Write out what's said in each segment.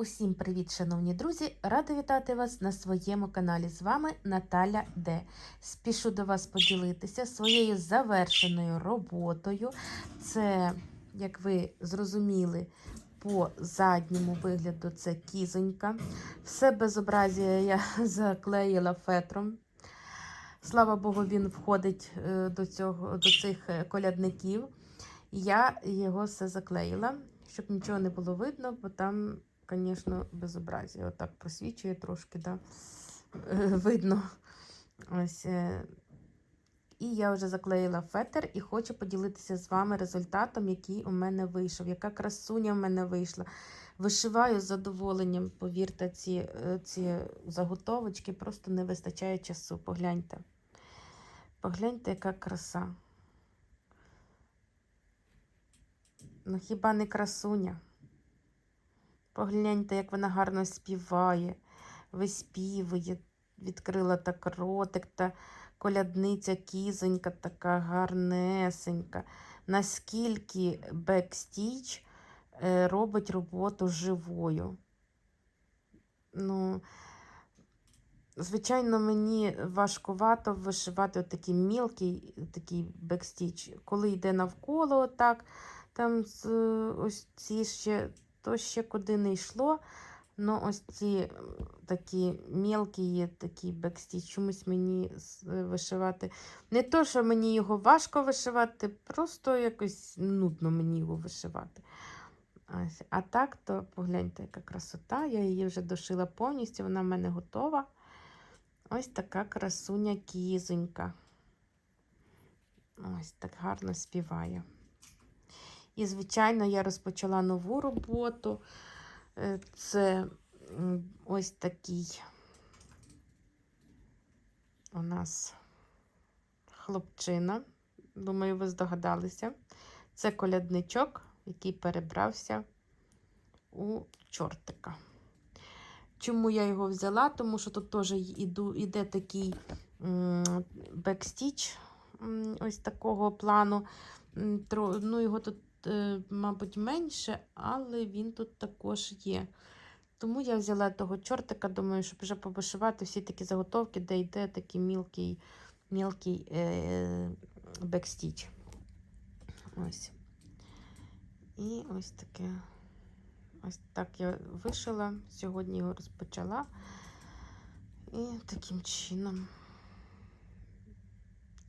Усім привіт, шановні друзі! Рада вітати вас на своєму каналі. З вами Наталя Д. Спішу до вас поділитися своєю завершеною роботою. Це, як ви зрозуміли, по задньому вигляду це кізонька. Все безобразія я заклеїла фетром. Слава Богу, він входить е, до, цього, до цих е, колядників. Я його все заклеїла, щоб нічого не було видно, бо там, звісно, безобразія. Отак просвічує трошки, да? Е, видно. Ось. е. І я вже заклеїла фетр і хочу поділитися з вами результатом, який у мене вийшов, яка красуня в мене вийшла. Вишиваю з задоволенням, повірте, ці, е, ці заготовочки просто не вистачає часу. Погляньте. Погляньте, яка краса. Ну, хіба не красуня? Погляньте, як вона гарно співає, виспівує, відкрила так ротик та колядниця кізонька така гарнесенька. Наскільки бекстіч е, робить роботу живою. Ну, звичайно, мені важкувато вишивати такий мілкий такий бекстіч, коли йде навколо отак. Там ось ці ще, то ще куди не йшло. Ну, ось ці такі мілкі є такі бекстіч. Чомусь мені вишивати. Не то, що мені його важко вишивати, просто якось нудно мені його вишивати. Ось. А так, то погляньте, яка красота. Я її вже дошила повністю, вона в мене готова. Ось така красуня кізонька. Ось так гарно співає. І, звичайно, я розпочала нову роботу. Це ось такий у нас хлопчина. Думаю, ви здогадалися. Це колядничок, який перебрався у чортика. Чому я його взяла? Тому що тут теж йде такий бекстіч ось такого плану. Ну, Його тут мабуть, менше, але він тут також є. Тому я взяла того чортика, думаю, щоб вже повишивати всі такі заготовки, де йде такий мілкий мілкий е- бекстіч. Ось. І ось таке. Ось так я вишила. Сьогодні його розпочала. І таким чином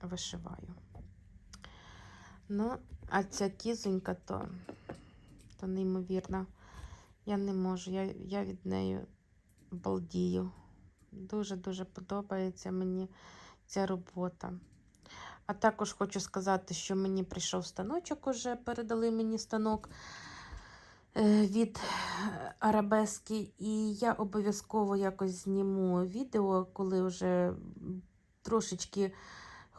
вишиваю. Ну, а ця кізонька, то, то неймовірна. Я не можу, я я від неї балдію. Дуже-дуже подобається мені ця робота. А також хочу сказати, що мені прийшов станочок, уже передали мені станок е, від Арабески, і я обов'язково якось зніму відео, коли вже трошечки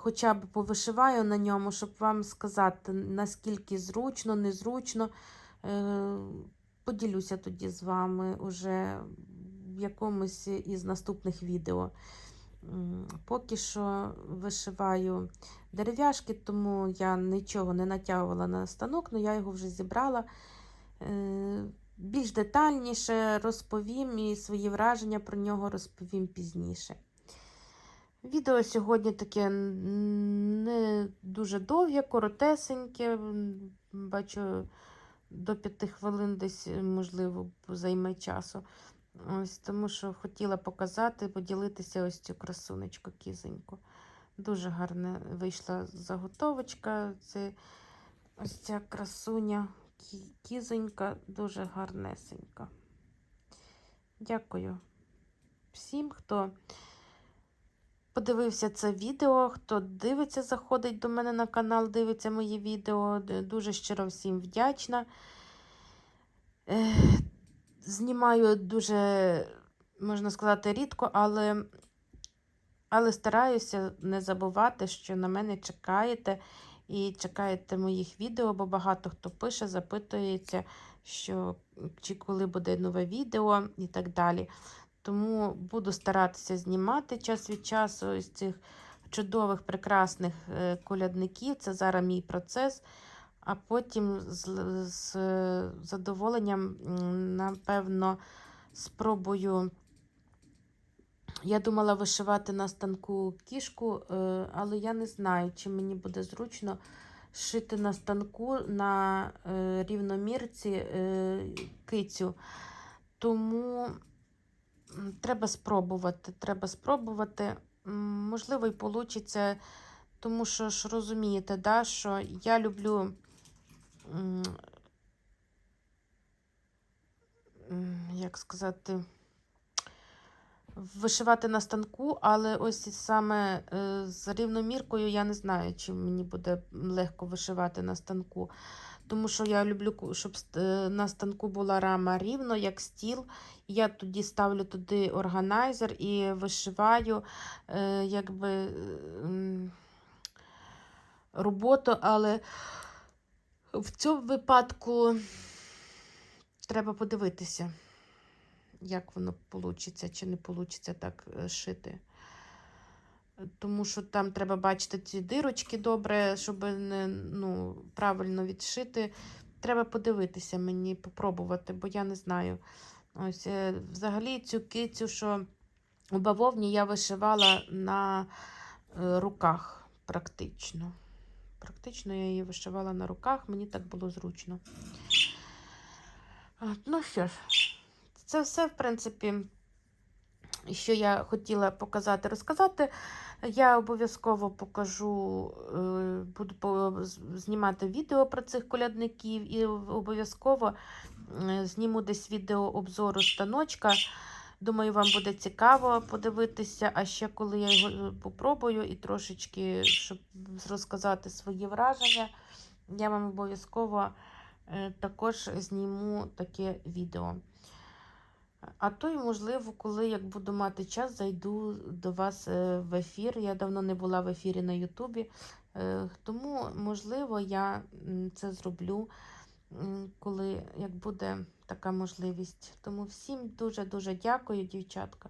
хоча б повишиваю на ньому, щоб вам сказати, наскільки зручно, незручно. Е, поділюся тоді з вами уже в якомусь із наступних відео. Поки що вишиваю дерев'яшки, тому я нічого не натягувала на станок, але я його вже зібрала. Е, більш детальніше розповім і свої враження про нього розповім пізніше. Відео сьогодні таке не дуже довге, коротесеньке. Бачу, до п'яти хвилин десь, можливо, займе часу. Ось Тому що хотіла показати, поділитися ось цю красунечку кізоньку. Дуже гарна вийшла заготовочка. Це ось ця красуня кізонька, дуже гарнесенька. Дякую всім, хто. Подивився це відео. Хто дивиться, заходить до мене на канал, дивиться мої відео. Дуже щиро всім вдячна. Знімаю дуже, можна сказати, рідко, але але стараюся не забувати, що на мене чекаєте і чекаєте моїх відео, бо багато хто пише, запитується, що чи коли буде нове відео і так далі. Тому буду старатися знімати час від часу ось цих чудових, прекрасних е, колядників. Це зараз мій процес. а потім з, з задоволенням, напевно, спробую. Я думала вишивати на станку кішку, е, але я не знаю, чи мені буде зручно шити на станку на е, рівномірці кицю. Тому треба спробувати. Треба спробувати. Можливо, і вийде, тому що ж розумієте, да, що я люблю. Як сказати, вишивати на станку, але ось саме е, з рівноміркою я не знаю, чи мені буде легко вишивати на станку. Тому що я люблю, щоб е, на станку була рама рівно, як стіл. Я тоді ставлю туди органайзер і вишиваю е, якби, роботу, але в цьому випадку треба подивитися як воно вийде, чи не вийде так е, шити. Тому що там треба бачити ці дирочки добре, щоб не, ну, правильно відшити. Треба подивитися мені, попробувати, бо я не знаю. Ось, е, Взагалі цю кицю, що у бавовні я вишивала на е, руках практично. Практично я її вишивала на руках, мені так було зручно. Ну що ж, це все, в принципі, що я хотіла показати, розказати. Я обов'язково покажу, е, буду знімати відео про цих колядників і обов'язково е, зніму десь відео обзору станочка. Думаю, вам буде цікаво подивитися, а ще коли я його е, попробую і трошечки, щоб розказати свої враження, я вам обов'язково також зніму таке відео. А то й, можливо, коли як буду мати час, зайду до вас е, в ефір. Я давно не була в ефірі на Ютубі, е, тому, можливо, я це зроблю, коли як буде така можливість. Тому всім дуже-дуже дякую, дівчатка,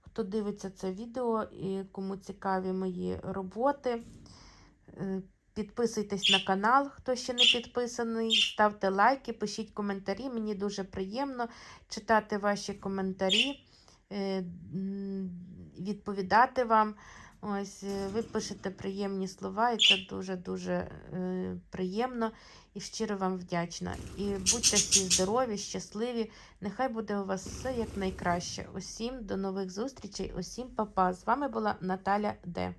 хто дивиться це відео і кому цікаві мої роботи. Підписуйтесь на канал, хто ще не підписаний. Ставте лайки, пишіть коментарі. Мені дуже приємно читати ваші коментарі, е, відповідати вам. Ось е, ви пишете приємні слова, і це дуже-дуже е, приємно і щиро вам вдячна. І будьте всі здорові, щасливі. Нехай буде у вас все як найкраще. Усім до нових зустрічей, усім па-па. З вами була Наталя Д.